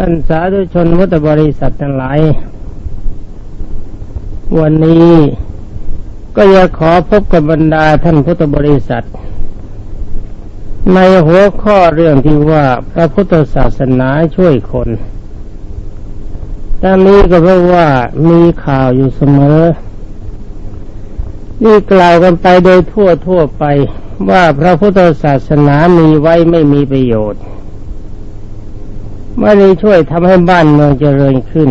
ท่านสาธุชนพุทบริษัททั้งหลาย วันนี้ก็อยากขอพบกับบรรดาท่านพุทธบริษัท ในหัวข้อเรื่องที่ว่าพระพุทธศาสนาช่วยคนทั้งนี้ก็เพราะว่ามีข่าวอยู่เสมอ นี่กล่าวกันไปโดยทั่วทั่วไปว่าพระพุทธศาสนามีไว้ไม่มีประโยชน์ ไม่ได้ช่วยทำให้บ้านเมืองเจริญขึ้น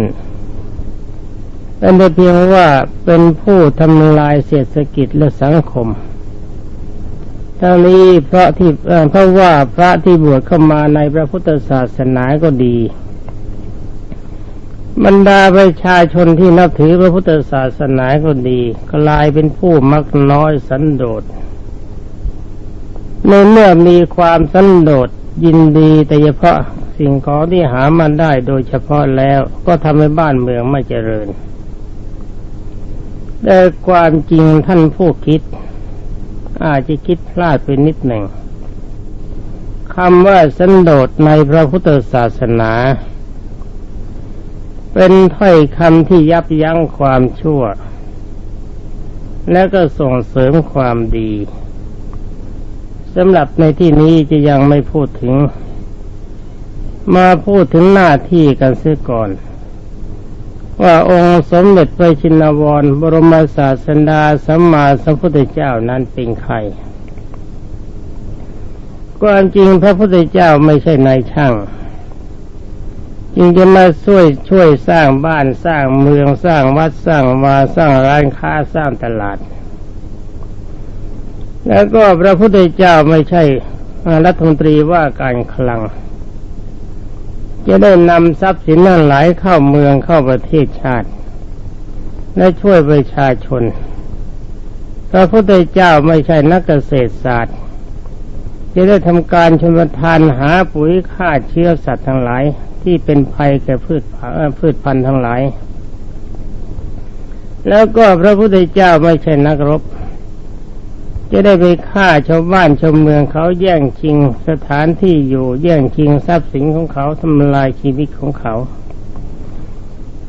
เป็นแต่เพียงว่าเป็นผู้ทำลายเศรษฐกิจและสังคมทั้งนี้เพราะที่เพราะว่าพระที่บวชเข้ามาในพระพุทธศาสนาก็ดีบรรดาประชาชนที่นับถือพระพุทธศาสนาก็ดีกลายเป็นผู้มักน้อยสันโดษในเมื่อมีความสันโดษยินดีแต่เฉพาะ สิ่งของที่หามันได้โดยเฉพาะแล้วก็ทำให้บ้านเมืองไม่เจริญ แต่ความจริงท่านผู้คิด อาจจะคิดพลาดไปนิดหนึ่งคำว่าสันโดษในพระพุทธศาสนา เป็นถ้อยคำที่ยับยั้งความชั่ว และก็ส่งเสริมความดีสำหรับในที่นี้จะยังไม่พูดถึง มาพูดถึงหน้าที่กันเสียก่อน ว่าองค์สมเด็จพระชินวร บรมศาสดาสัมมาสัมพุทธเจ้านั้นเป็นใครความจริงพระพุทธเจ้าไม่ใช่นายช่างจึงจะมาช่วยช่วยสร้างบ้านสร้างเมืองสร้างวัดสร้างวาสร้างร้านค้าสร้างตลาด แล้วก็พระพุทธเจ้าไม่ใช่รัฐมนตรีว่าการคลัง จะได้นำทรัพย์สินนั้นไหลเข้าเมืองเข้าประเทศชาติ และช่วยประชาชน พระพุทธเจ้าไม่ใช่นักเกษตรศาสตร์ จะได้ทำการชนประทานหาปุ๋ยฆ่าเชื้อสัตว์ทั้งหลายที่เป็นภัยแก่พืชพืชพันธุ์ทั้งหลาย แล้วก็พระพุทธเจ้าไม่ใช่นักรบ จะได้ไปฆ่าชาวบ้านชาวเมืองเขาแย่งชิงสถานที่อยู่ แย่งชิงทรัพย์สินของเขาทำลายชีวิตของเขา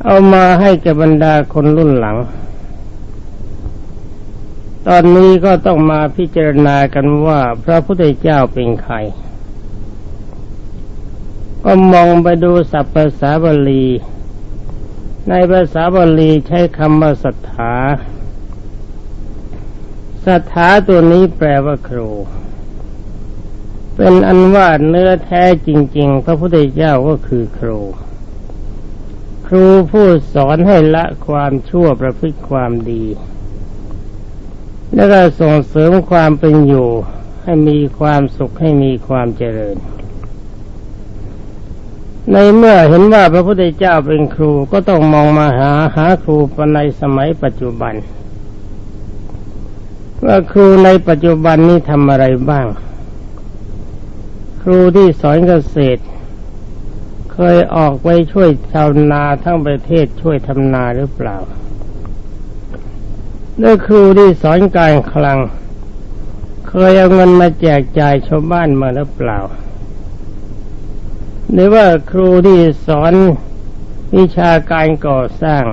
เอามาให้กับบรรดาคนรุ่นหลัง ตอนนี้ก็ต้องมาพิจารณากันว่าพระพุทธเจ้าเป็นใคร ก็มองไปดูศัพท์ภาษาบาลี ในภาษาบาลีใช้คำว่าศรัทธา สถาตัวนี้แปลว่าครู เป็นอันว่าเนื้อแท้จริง ๆ พระพุทธเจ้าก็คือครู ครูผู้สอนให้ละความชั่วประพฤติความดี แล้วก็ส่งเสริมความเป็นอยู่ให้มีความสุขให้มีความเจริญ ในเมื่อเห็นว่าพระพุทธเจ้าเป็นครูก็ต้องมองมาหาหาครูในสมัยปัจจุบัน ว่าครูในปัจจุบันนี้ทำอะไรบ้าง ครูที่สอนเกษตร เคยออกไปช่วยชาวนาทั้งประเทศช่วยทำนาหรือเปล่าด้วยครูที่สอนการคลัง เคยเอาเงินมาแจกจ่ายชาวบ้านมาหรือเปล่า หรือว่าครูที่สอนวิชาการก่อสร้าง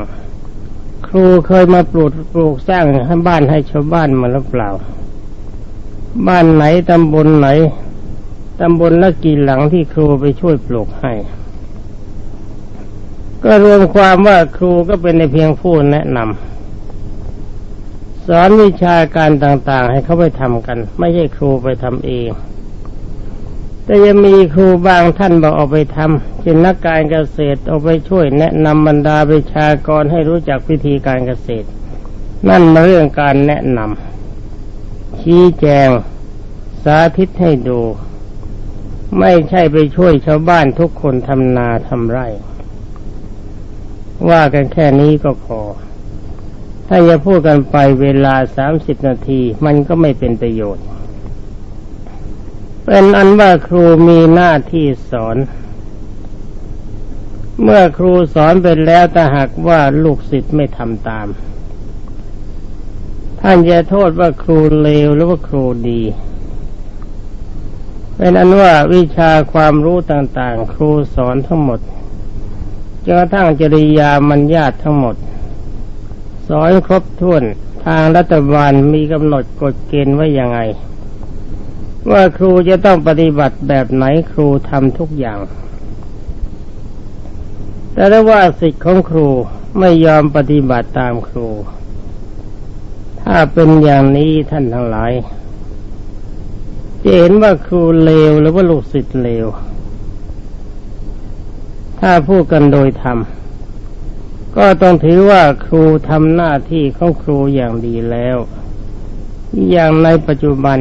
ครูเคยมาปลูกปลูกสร้างให้บ้านให้ชาวบ้านมาหรือเปล่า บ้านไหนตำบลไหนตำบลละกี่หลังที่ครูไปช่วยปลูกให้ ก็รวมความว่าครูก็เป็นในเพียงผู้แนะนำสอนวิชาการต่างๆ ให้เขาไปทำกัน ไม่ใช่ครูไปทำเอง แต่ยังมีครูบางท่านบอกออกไปทำเช่นนักการเกษตรออกไปช่วยแนะนำบรรดาประชากรให้รู้จักวิธีการเกษตร นั่นมาเรื่องการแนะนำชี้แจง สาธิตให้ดู ไม่ใช่ไปช่วยชาวบ้านทุกคนทำนาทำไร่ ว่ากันแค่นี้ก็พอ ถ้าจะพูดกันไปเวลาสามสิบนาทีมันก็ไม่เป็นประโยชน์ เป็นอันว่าครูมีหน้าที่สอน เมื่อครูสอนไปแล้วแต่หากว่าลูกศิษย์ไม่ทำตาม ท่านจะโทษว่าครูเลวหรือว่าครูดีเป็นอันว่าวิชาความรู้ต่างๆ ครูสอนทั้งหมดจนกระทั่งจริยามันญาตทั้งหมด สอนครบถ้วนทางรัฐบาลมีกำหนดกฎเกณฑ์ไว้ยังไง ว่าครูจะต้องปฏิบัติแบบไหนครูทำทุกอย่าง แต่ถ้าว่าสิทธิ์ของครูไม่ยอมปฏิบัติตามครู ถ้าเป็นอย่างนี้ท่านทั้งหลายจะเห็นว่าครูเลวหรือว่าลูกศิษย์เลว ถ้าพูดกันโดยธรรมก็ต้องถือว่าครูทำหน้าที่ของครูอย่างดีแล้ว อย่างในปัจจุบัน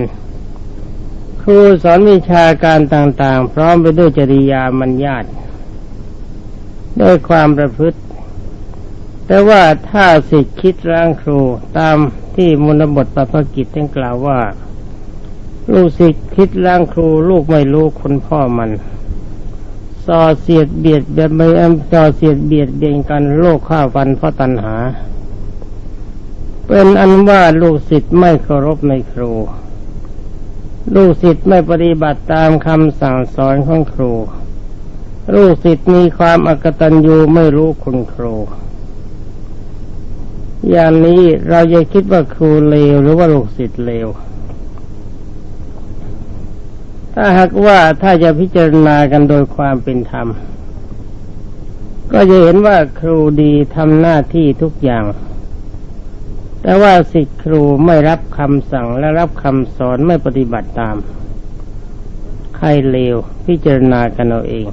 ครูสอนวิชาการต่าง ๆ พร้อมไปด้วยจริยามัญญาตด้วยความประพฤติ แต่ว่าถ้าสิทธิคิดร่างครูตามที่มุนบทปภกิจท่านกล่าวว่า ลูกศิษย์คิดร่างครูลูกไม่รู้คุณพ่อมันส่อเสียดเบียดเบียนไม่แอมส่อเสียดเบียดเบียนกันโลกข้าฟันเพราะตัณหา เป็นอันว่าลูกศิษย์ไม่เคารพในครู ลูกศิษย์ไม่ปฏิบัติตามคำสั่งสอนของครู ลูกศิษย์มีความอกตัญญูไม่รู้คุณครู อย่างนี้เราจะคิดว่าครูเลวหรือว่าลูกศิษย์เลว ถ้าหากว่าถ้าจะพิจารณากันโดยความเป็นธรรม ก็จะเห็นว่าครูดีทำหน้าที่ทุกอย่าง แต่ว่าสิทธิครูไม่รับคำสั่งและรับคำสอนไม่ปฏิบัติตาม ใครเลวพิจารณากันเอาเอง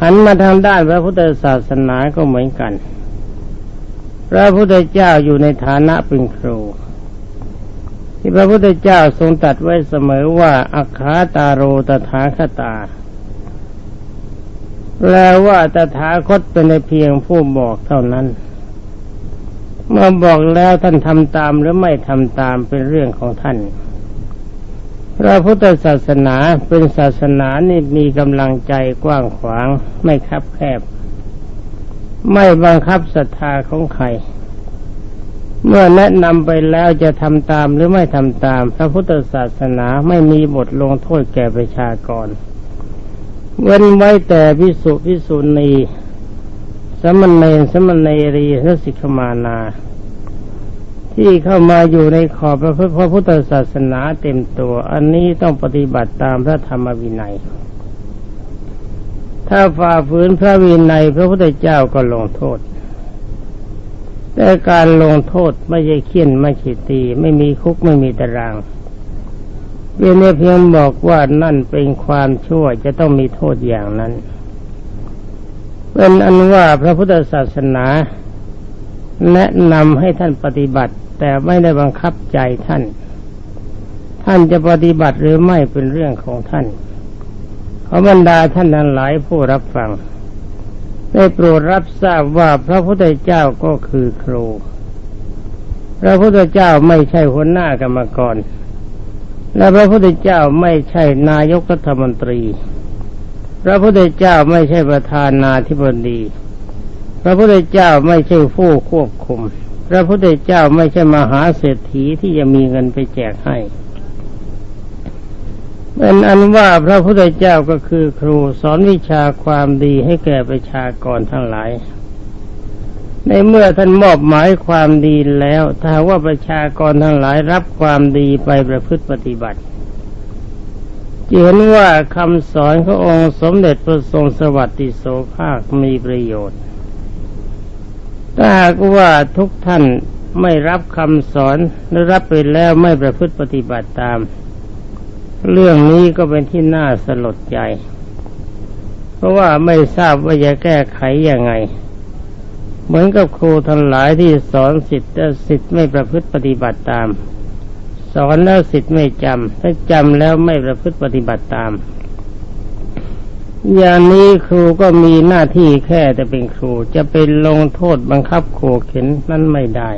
หันมาทางด้านพระพุทธศาสนาก็เหมือนกัน พระพุทธเจ้าอยู่ในฐานะเป็นครูที่พระพุทธเจ้าทรงตรัสไว้เสมอว่าอัคาตาโรตถาคตา แปลว่าตถาคตเป็นเพียงผู้บอกเท่านั้น เมื่อบอกแล้วท่านทำตามหรือไม่ทำตามเป็นเรื่องของท่าน พระพุทธศาสนาเป็นศาสนานี่มีกำลังใจกว้างขวางไม่คับแคบ ไม่บังคับศรัทธาของใคร เมื่อแนะนำไปแล้วจะทำตามหรือไม่ทำตาม พระพุทธศาสนาไม่มีบทลงโทษแก่ประชากรเว้นไว้แต่พิสุพิสุณี สมณเณรสมณเณรีและสิกขมานา ที่เข้ามาอยู่ในขอบพระพระพุทธศาสนาเต็มตัว อันนี้ต้องปฏิบัติตามพระธรรมวินัย ถ้าฝ่าฝืนพระวินัยพระพุทธเจ้าก็ลงโทษ แต่การลงโทษไม่ใช่เคี่ยนไม่ใช่ตี ไม่มีคุกไม่มีตารางเพียงเพียงบอกว่านั่นเป็นความชั่วจะต้องมีโทษอย่างนั้น เป็นอันว่าพระพุทธศาสนา แนะนำให้ท่านปฏิบัติ แต่ไม่ได้บังคับใจท่าน ท่านจะปฏิบัติหรือไม่เป็นเรื่องของท่านขอบรรดาท่านทั้งหลายผู้รับฟังได้โปรดรับทราบว่าพระพุทธเจ้าก็คือครู พระพุทธเจ้าไม่ใช่หัวหน้ากรรมกร และพระพุทธเจ้าไม่ใช่นายกรัฐมนตรี พระพุทธเจ้าไม่ใช่ประธานาธิบดี พระพุทธเจ้าไม่ใช่ผู้ควบคุม พระพุทธเจ้าไม่ใช่มหาเศรษฐีที่จะมีเงินไปแจกให้เป็นอันว่าพระพุทธเจ้าก็คือครูสอนวิชาความดีให้แก่ประชากรทั้งหลาย ในเมื่อท่านมอบหมายความดีแล้ว ถ้าว่าประชากรทั้งหลายรับความดีไปประพฤติปฏิบัติ เห็นว่าคำสอนขององค์สมเด็จพระทรงสวัสดิโสภาคมีประโยชน์ถ้าหากว่าทุกท่านไม่รับคำสอนหรือรับไปแล้วไม่ประพฤติปฏิบัติตาม เรื่องนี้ก็เป็นที่น่าสลดใจ เพราะว่าไม่ทราบว่าจะแก้ไขยังไง เหมือนกับครูทั้งหลายที่สอนสิทธิ์แต่สิทธิ์ไม่ประพฤติปฏิบัติตาม สอนแล้วสิทธิ์ไม่จำถ้าจำแล้วไม่ประพฤติปฏิบัติตาม อย่างนี้ครูก็มีหน้าที่แค่แต่เป็นครูจะเป็นลงโทษบังคับโขเข็นนั้นไม่ได้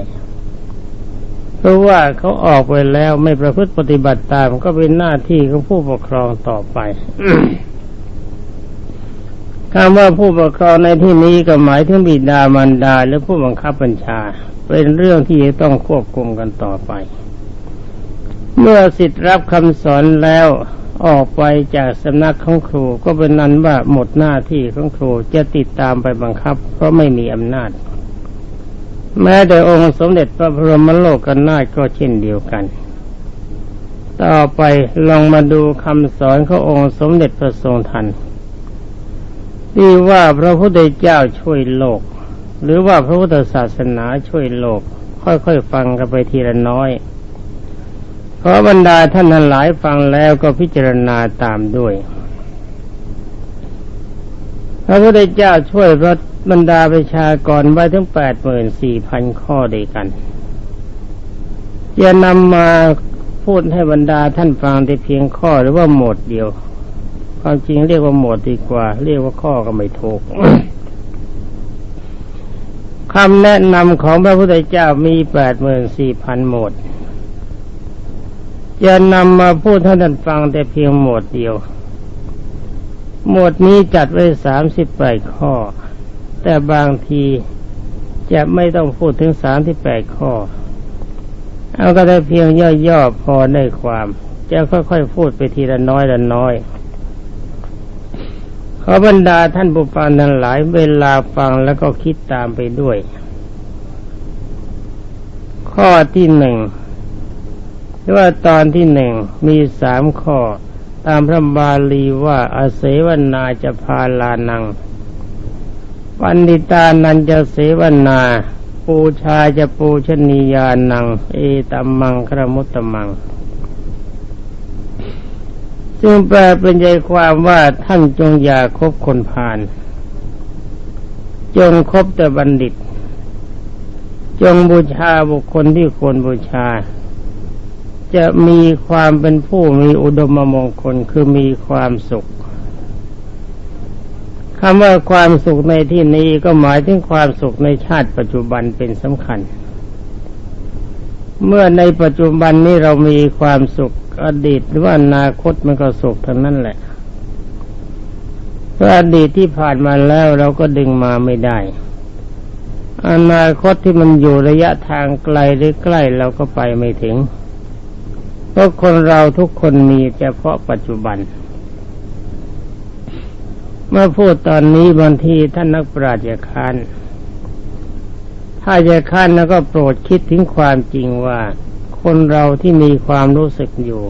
เพราะว่าเขาออกไปแล้วไม่ประพฤติปฏิบัติตาม ก็เป็นหน้าที่ของผู้ปกครองต่อไปคำว่าผู้ปกครองในที่นี้ก็หมายถึงบิดามารดาหรือผู้บังคับบัญชา เป็นเรื่องที่จะต้องควบคุมกันต่อไป เมื่อสิทธิ์รับคำสอนแล้วออกไปจากสำนักของครูก็เป็นนั้นว่าหมดหน้าที่ของครูจะติดตามไปบังคับ เพราะไม่มีอำนาจ แม้แต่องค์สมเด็จพระบรมโลกนาก็เช่นเดียวกัน ต่อไปลองมาดูคำสอนขององค์สมเด็จพระทรงทันที่ว่าพระพุทธเจ้าช่วยโลก หรือว่าพระพุทธศาสนาช่วยโลก ค่อยๆฟังกันไปทีละน้อย ขอบรรดาท่านทั้งหลายฟังแล้วก็พิจารณาตามด้วยพระพุทธเจ้าช่วยพระบรรดาประชากรไว้ถึงแปดหมื่นสี่พันข้อด้วยกันจะนำมาพูดให้บรรดาท่านฟังแต่เพียงข้อหรือว่าหมดเดียว ความจริงเรียกว่าหมดดีกว่า เรียกว่าข้อก็ไม่ถูกคำแนะนำของพระพุทธเจ้ามีแปดหมื่นสี่พันหมด จะนำมาพูดให้ท่านฟังแต่เพียงหมวดเดียว หมวดนี้จัดไว้สามสิบแปดข้อ แต่บางทีจะไม่ต้องพูดถึงสามที่แปดข้อ เอาก็ได้เพียงย่อๆพอได้ความ จะค่อยๆพูดไปทีละน้อยละน้อยขอบรรดาท่านผู้ฟังทั้งหลายเวลาฟังแล้วก็คิดตามไปด้วย ข้อที่หนึ่ง ว่าตอนที่หนึ่งมีสามข้อ ตามพระบาลีว่าอาเสวนาจะพาลานัง ปันดิตานันจะเสวนา ปูชาจะปูชนียานัง เอตัมมังครมุตตมัง ซึ่งแปลเป็นใจความว่าท่านจงอย่าคบคนพาลจงคบแต่บัณฑิต จงบูชาบุคคลที่ควรบูชา จะมีความเป็นผู้มีอุดมมงคลคือมีความสุขคำว่าความสุขในที่นี้ก็หมายถึงความสุขในชาติปัจจุบันเป็นสำคัญ เมื่อในปัจจุบันนี้เรามีความสุขอดีตหรือว่าอนาคตมันก็สุขทั้งนั้นแหละเพราะอดีตที่ผ่านมาแล้วเราก็ดึงมาไม่ได้ อนาคตที่มันอยู่ระยะทางไกลหรือใกล้เราก็ไปไม่ถึง เพราะคนเราทุกคนมีเฉพาะปัจจุบัน เมื่อพูดตอนนี้บางทีท่านนักปราชญ์จะค้านถ้าจะค้านแล้วก็โปรดคิดถึงความจริงว่า คนเราที่มีความรู้สึกอยู่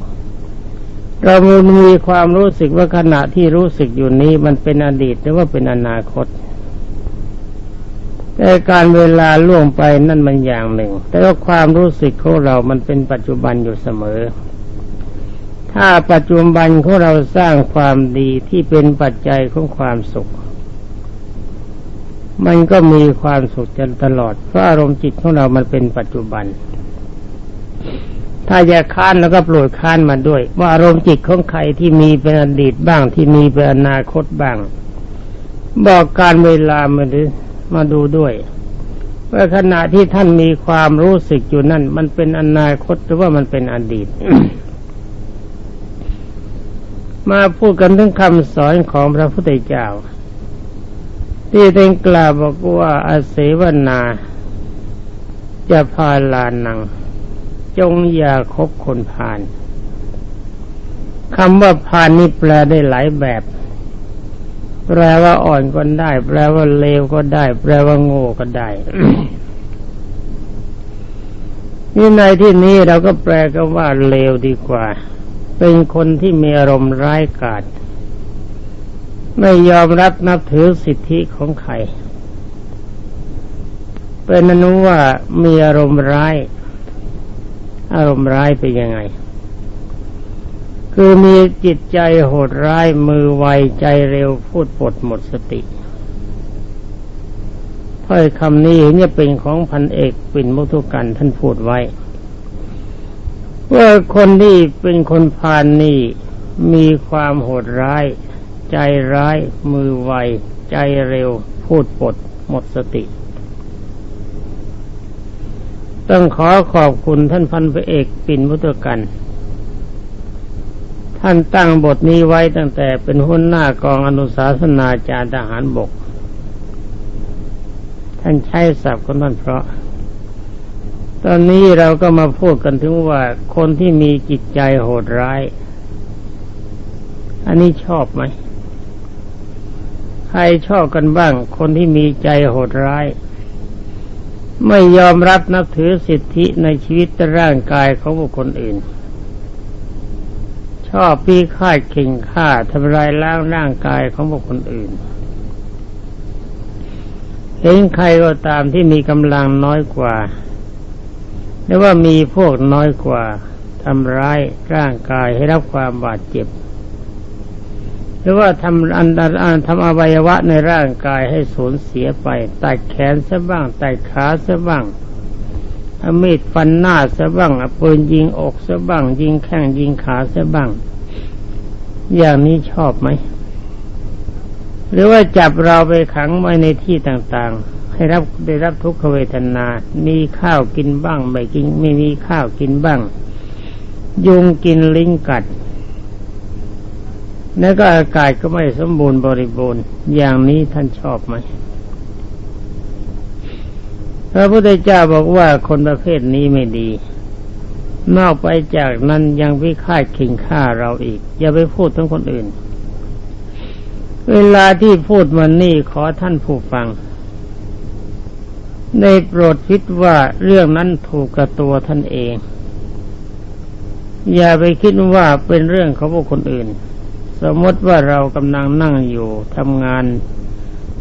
เรามีความรู้สึกว่าขณะที่รู้สึกอยู่นี้มันเป็นอดีตหรือว่าเป็นอนาคต แต่การเวลาล่วงไปนั่นมันอย่างหนึ่ง แต่ว่าความรู้สึกของเรามันเป็นปัจจุบันอยู่เสมอ ถ้าปัจจุบันของเราสร้างความดีที่เป็นปัจจัยของความสุข มันก็มีความสุขจนตลอด เพราะอารมณ์จิตของเรามันเป็นปัจจุบัน ถ้าอยากค้านแล้วก็ปรดค้านมาด้วย ว่าอารมณ์จิตของใครที่มีเป็นอดีตบ้างที่มีเป็นอนาคตบ้าง บอกการเวลามาดู มาดูด้วย ว่าขณะที่ท่านมีความรู้สึกอยู่นั่น มันเป็นอนาคตหรือว่ามันเป็นอดีต มาพูดกันถึงคำสอนของพระพุทธเจ้า ที่ได้กล่าวบอกว่าอาเสวนาจะพาลานัง จงอย่าคบคนพาลคำว่าพาลนี่แปลได้หลายแบบ แปลว่าอ่อนก็ได้ แปลว่าเลวก็ได้ แปลว่าโง่ก็ได้นี่ในที่นี้เราก็แปลกันว่าเลวดีกว่า เป็นคนที่มีอารมณ์ร้ายกาจไม่ยอมรับนับถือสิทธิของใคร เป็นอนุว่ามีอารมณ์ร้าย อารมณ์ร้ายเป็นยังไง คือมีจิตใจโหดร้ายมือไวใจเร็วพูดปดหมดสติถ้อยคำนี้เนี่ยเป็นของพันเอกปิ่นมุทุกันท่านพูดไว้ว่าคนที่เป็นคนพานนี่มีความโหดร้าย ใจร้าย มือไว ใจเร็ว พูดปด หมดสติ ต้องขอขอบคุณท่านพันพระเอกปิ่นมุทุกัน ท่านตั้งบทนี้ไว้ตั้งแต่เป็นหัวหน้ากองอนุสาสนาจารทหารบก ท่านใช้ศัพท์ของท่านเพราะ ตอนนี้เราก็มาพูดกันถึงว่าคนที่มีจิตใจโหดร้าย อันนี้ชอบไหม ใครชอบกันบ้าง คนที่มีใจโหดร้าย ไม่ยอมรับนับถือสิทธิในชีวิตร่างกายของบุคคลอื่น ชอบปีค่ายเข่งฆ่าทำลายล้างร่างกายของบุคคลอื่นเห็นใครก็ตามที่มีกำลังน้อยกว่าหรือว่ามีพวกน้อยกว่าทำร้ายร่างกายให้รับความบาดเจ็บ หรือว่าทำอันอันทำอวัยวะในร่างกายให้สูญเสียไปตัดแขนซะบ้างตัดขาซะบ้าง เอามีดฟันหน้าซะบ้างเอาปืนยิงอกซะบ้าง ยิงแข้งยิงขาซะบ้าง อย่างนี้ชอบไหม หรือว่าจับเราไปขังไว้ในที่ต่างๆ ให้รับได้รับทุกขเวทนา มีข้าวกินบ้างไม่กินไม่มีข้าวกินบ้าง ยุงกินลิงกัดแล้วก็อากาศก็ไม่สมบูรณ์บริบูรณ์ อย่างนี้ท่านชอบไหม พระพุทธเจ้าบอกว่าคนประเภทนี้ไม่ดี นอกไปจากนั้นยังวิฆาตขิงฆ่าเราอีก อย่าไปพูดทั้งคนอื่น เวลาที่พูดมันนี่ขอท่านผู้ฟังในโปรดคิดว่าเรื่องนั้นถูกกับตัวท่านเอง อย่าไปคิดว่าเป็นเรื่องของบุคคลอื่น สมมติว่าเรากำลังนั่งอยู่ทำงาน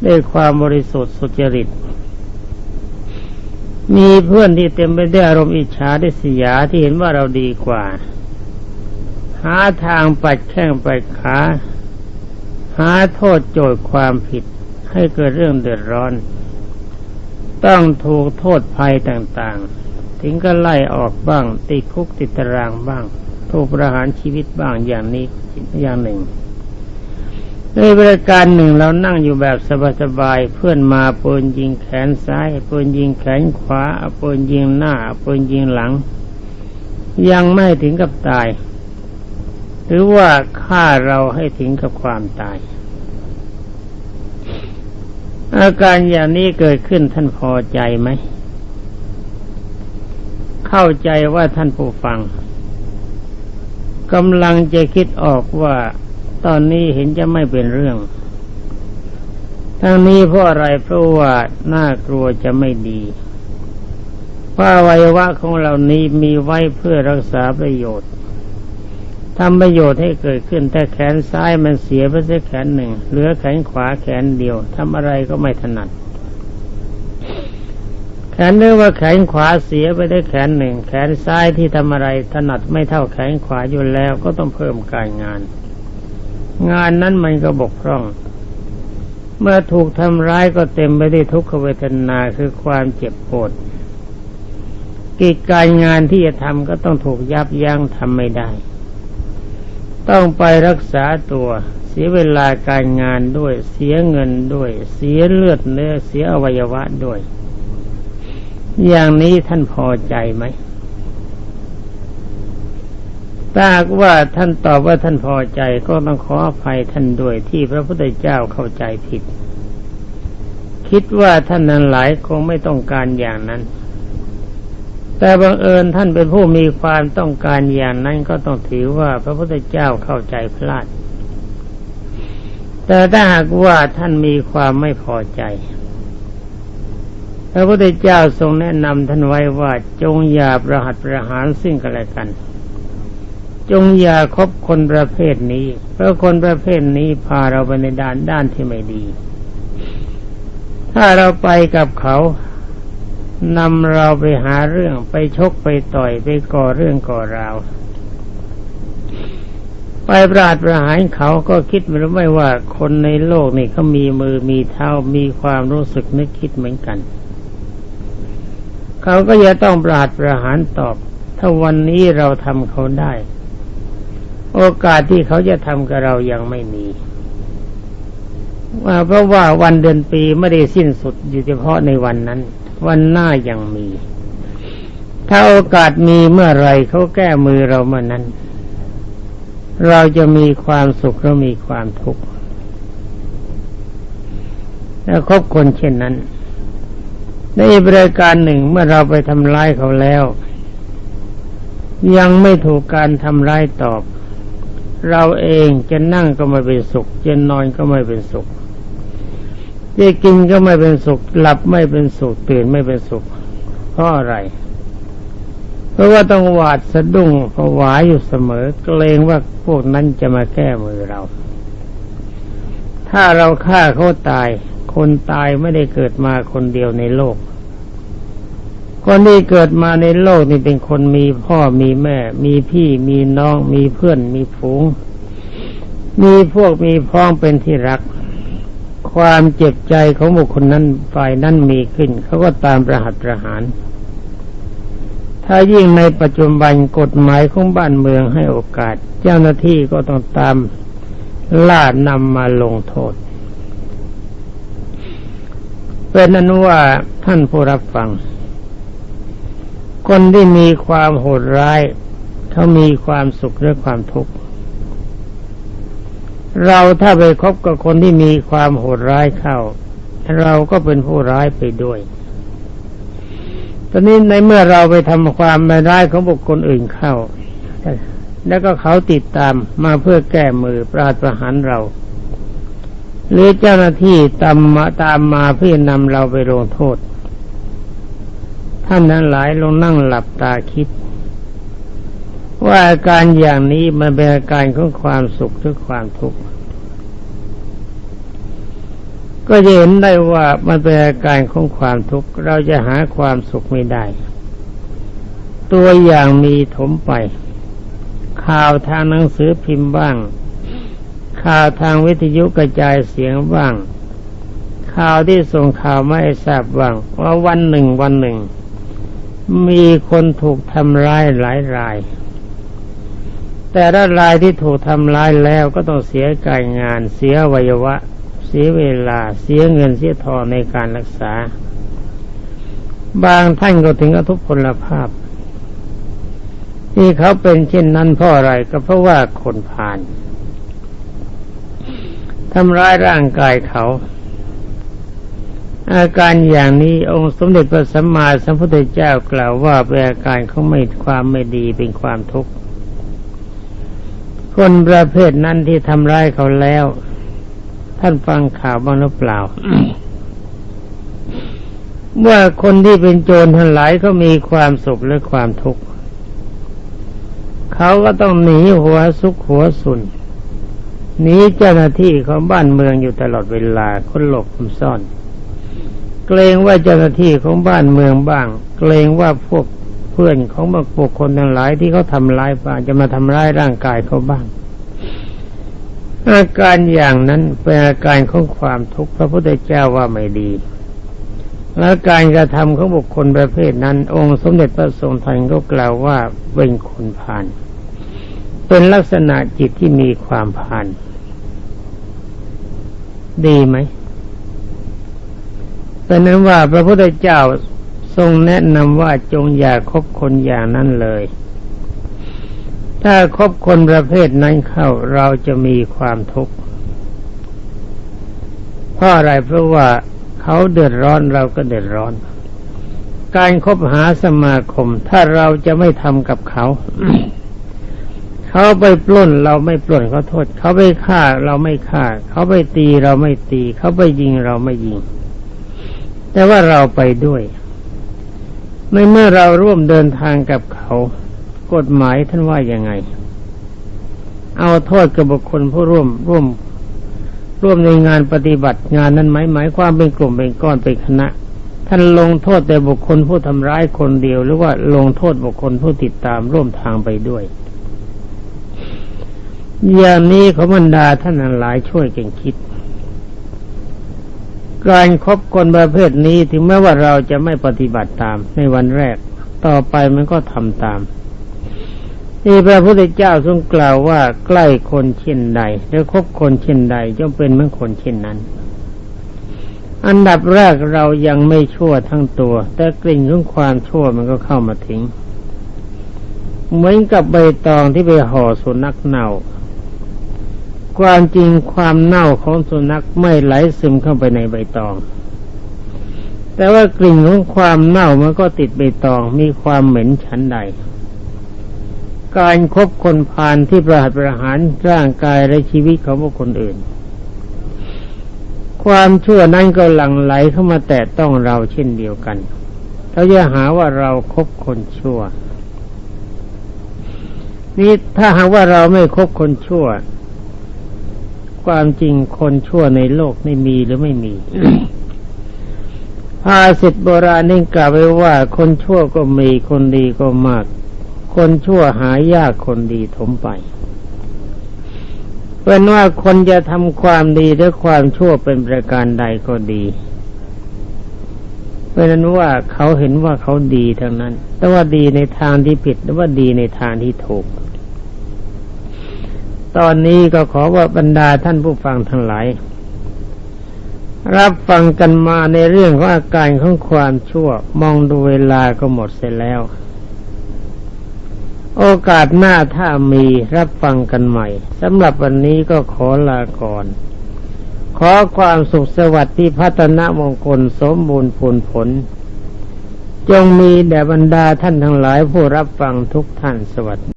ด้วยความบริสุทธิ์สุจริต มีเพื่อนที่เต็มไปด้วยอารมณ์อิจฉาดิษยาที่เห็นว่าเราดีกว่า หาทางปัดแข้งปัดขาหาโทษโจทย์ความผิดให้เกิดเรื่องเดือดร้อน ต้องถูกโทษภัยต่างๆ ถึงก็ไล่ออกบ้าง ติดคุกติดตารางบ้าง ถูกประหารชีวิตบ้างอย่างนี้อย่างหนึ่ง ในบริการหนึ่งเรานั่งอยู่แบบสบายๆเพื่อนมาปืนยิงแขนซ้ายปืนยิงแขนขวาปืนยิงหน้าปืนยิงหลัง ยังไม่ถึงกับตาย หรือว่าฆ่าเราให้ถึงกับความตาย อาการอย่างนี้เกิดขึ้นท่านพอใจไหม เข้าใจว่าท่านผู้ฟังกำลังจะคิดออกว่า ตอนนี้เห็นจะไม่เป็นเรื่อง ทั้งนี้เพราะอะไรเพราะว่าน่ากลัวจะไม่ดีเพราะอวัยวะของเรานี้มีไว้เพื่อรักษาประโยชน์ทำประโยชน์ให้เกิดขึ้นแต่แขนซ้ายมันเสียไปสักแขนหนึ่ง เหลือแขนขวาแขนเดียวทำอะไรก็ไม่ถนัด แขนเนื้อว่าแขนขวาเสียไปได้แขนหนึ่ง แขนซ้ายที่ทำอะไรถนัดไม่เท่าแขนขวาอยู่แล้วก็ต้องเพิ่มการงาน งานนั้นมันก็บกพร่อง เมื่อถูกทำร้ายก็เต็มไปด้วยทุกขเวทนาคือความเจ็บปวดกิจการงานที่จะทำก็ต้องถูกยับยั้งทำไม่ได้ ต้องไปรักษาตัวเสียเวลาการงานด้วย เสียเงินด้วย เสียเลือดเนื้อเสียอวัยวะด้วย อย่างนี้ท่านพอใจไหม ถ้าหากว่าท่านตอบว่าท่านพอใจก็ต้องขออภัยท่านด้วยที่พระพุทธเจ้าเข้าใจผิด คิดว่าท่านนั้นหลายคงไม่ต้องการอย่างนั้น แต่บังเอิญท่านเป็นผู้มีความต้องการอย่างนั้นก็ต้องถือว่าพระพุทธเจ้าเข้าใจพลาด แต่ถ้าหากว่าท่านมีความไม่พอใจพระพุทธเจ้าทรงแนะนำท่านไว้ว่าจงอย่าประหัตประหารซึ่งกันและกัน จงอย่าคบคนประเภทนี้ เพราะคนประเภทนี้พาเราไปในด้านด้านที่ไม่ดี ถ้าเราไปกับเขานำเราไปหาเรื่องไปชกไปต่อยไปก่อเรื่องก่อราวไปปราดประหารเขาก็คิดไม่รู้ไม่ว่าคนในโลกนี่เขามีมือมีเท้ามีความรู้สึกนึกคิดเหมือนกัน เขาก็จะต้องปราดประหารตอบ ถ้าวันนี้เราทำเขาได้ โอกาสที่เขาจะทำกับเรายังไม่มีว่าเพราะว่าวันเดือนปีไม่ได้สิ้นสุดอยู่เฉพาะในวันนั้น วันหน้ายังมี ถ้าโอกาสมีเมื่อไรเขาแก้มือเราเมื่อนั้น เราจะมีความสุขและมีความทุกข์แล้วคบคนเช่นนั้นในบริการหนึ่งเมื่อเราไปทำร้ายเขาแล้ว ยังไม่ถูกการทำร้ายตอบ เราเองจะนั่งก็ไม่เป็นสุขจะนอนก็ไม่เป็นสุขจะกินก็ไม่เป็นสุขหลับไม่เป็นสุขตื่นไม่เป็นสุขเพราะอะไร เพราะว่าต้องหวาดสะดุ้งผวาอยู่เสมอเกรงว่าพวกนั้นจะมาแก้มือเรา ถ้าเราฆ่าเขาตาย คนตายไม่ได้เกิดมาคนเดียวในโลก คนที่เกิดมาในโลกนี่เป็นคนมีพ่อมีแม่ มีพี่มีน้องมีเพื่อนมีฝูง มีพวกมีพ้องเป็นที่รัก ความเจ็บใจของบุคคลนั้นฝ่ายนั้นมีขึ้น เขาก็ตามประหัตประหาร ถ้ายิ่งในปัจจุบันกฎหมายของบ้านเมืองให้โอกาส เจ้าหน้าที่ก็ต้องตามล่านำมาลงโทษเป็นนั้นว่าท่านผู้รับฟัง คนที่มีความโหดร้ายเขามีความสุขหรือความทุกข์เราถ้าไปคบกับคนที่มีความโหดร้ายเข้า เราก็เป็นผู้ร้ายไปด้วย ตอนนี้ในเมื่อเราไปทำความไม่ร้ายของบุคคลอื่นเข้า แล้วก็เขาติดตามมาเพื่อแก้มือปราดประหารเรา หรือเจ้าหน้าที่ตามมาตามมาเพื่อนำเราไปลงโทษ ท่านนั้นหลายลงนั่งหลับตาคิด ว่าอาการอย่างนี้มันเป็นอาการของความสุขหรือความทุกข์ก็จะเห็นได้ว่ามันเป็นอาการของความทุกข์เราจะหาความสุขไม่ได้ ตัวอย่างมีถมไป ข่าวทางหนังสือพิมพ์บ้าง ข่าวทางวิทยุกระจายเสียงบ้าง ข่าวที่ส่งข่าวไม่ทราบบ้างว่าวันหนึ่งวันหนึ่ง มีคนถูกทำร้ายหลายราย แต่ละรายที่ถูกทำร้ายแล้วก็ต้องเสียการงานเสียวัยวะ เสียเวลาเสียเงินเสียทองในการรักษา บางท่านก็ถึงกับทุพพลภาพที่เขาเป็นเช่นนั้นเพราะอะไรก็เพราะว่าคนผ่านทำร้ายร่างกายเขา อาการอย่างนี้องค์สมเด็จพระสัมมาสัมพุทธเจ้ากล่าวว่าเป็นอาการของไม่ความไม่ดีเป็นความทุกข์คนประเภทนั้นที่ทำร้ายเขาแล้ว ท่านฟังข่าวบ้างหรือเปล่าว่าคนที่เป็นโจรทั้งหลายก็มีความสุขและความทุกข์เขาก็ต้องหนีหัวซุกหัวสุนหนีเจ้าหน้าที่ของบ้านเมืองอยู่ตลอดเวลาคนหลบคนซ่อน เกรงว่าเจ้าหน้าที่ของบ้านเมืองบ้าง เกรงว่าพวกเพื่อนของบางบุคคลทั้งหลายที่เขาทำร้ายบ้างจะมาทำร้ายร่างกายเขาบ้าง อาการอย่างนั้นเป็นอาการของความทุกข์พระพุทธเจ้าว่าไม่ดี และการกระทำของบุคคลประเภทนั้น องค์สมเด็จพระทรงทันก็กล่าวว่าเป็นคนผ่าน เป็นลักษณะจิตที่มีความผ่าน ดีไหม เป็นนั้นว่าพระพุทธเจ้าทรงแนะนำว่าจงอย่าคบคนอย่างนั้นเลย ถ้าคบคนประเภทนั้นเข้าเราจะมีความทุกข์เพราะอะไรเพราะว่าเขาเดือดร้อนเราก็เดือดร้อน การคบหาสมาคม ถ้าเราจะไม่ทำกับเขา เขาไปปล้นเราไม่ปล้นเขาโทษ เขาไปฆ่าเราไม่ฆ่า เขาไปตีเราไม่ตี เขาไปยิงเราไม่ยิง แต่ว่าเราไปด้วย ในเมื่อเราร่วมเดินทางกับเขา กฎหมายท่านว่ายังไง เอาโทษกับบุคคลผู้ร่วมร่วม ร่วมในงานปฏิบัติงานนั้นไหมหมายความเป็นกลุ่มเป็นก้อนเป็นคณะ ท่านลงโทษแต่บุคคลผู้ทำร้ายคนเดียว หรือว่าลงโทษบุคคลผู้ติดตามร่วมทางไปด้วยอย่างนี้ขบรรดาท่านหลายช่วยกันคิด การครบคนประเภทนี้ถึงแม้ว่าเราจะไม่ปฏิบัติตามในวันแรก ต่อไปมันก็ทำตามที่พระพุทธเจ้าทรงกล่าวว่าใกล้คนเช่นใดหรือคบคนเช่นใดย่อมเป็นเหมือนคนเช่นนั้น อันดับแรกเรายังไม่ชั่วทั้งตัว แต่กลิ่นของความชั่วมันก็เข้ามาถึง เหมือนกับใบตองที่ไปห่อสุนัขเน่า ความจริงความเน่าของสุนัขไม่ไหลซึมเข้าไปในใบตอง แต่ว่ากลิ่นของความเน่ามันก็ติดใบตองมีความเหม็นชั้นใด การคบคนพาลที่ประหัตประหารร่างกายและชีวิตของบุคคลอื่น ความชั่วนั้นก็หลั่งไหลเข้ามาแตะต้องเราเช่นเดียวกันเขาจะหาว่าเราครบคนชั่ว นี่ถ้าหากว่าเราไม่คบคนชั่ว ความจริงคนชั่วในโลกไม่มีหรือไม่มีภาษิตโบราณนี่กล่าวไว้ว่า คนชั่วก็มีคนดีก็มาก คนชั่วหายากคนดีถมไปเป็นว่าคนจะทำความดีหรือความชั่วเป็นประการใดก็ดีเพราะนั้นว่าเขาเห็นว่าเขาดีทั้งนั้น แต่ว่าดีในทางที่ผิดหรือว่าดีในทางที่ถูก ตอนนี้ก็ขอว่าบรรดาท่านผู้ฟังทั้งหลาย รับฟังกันมาในเรื่องของอาการของความชั่ว มองดูเวลาก็หมดเสร็จแล้ว โอกาสหน้าถ้ามีรับฟังกันใหม่สำหรับวันนี้ก็ขอลาก่อน ขอความสุขสวัสดิ์ที่พัฒนามงคลสมบูรณ์ผลผล จงมีแด่บรรดาท่านทั้งหลายผู้รับฟังทุกท่านสวัสดี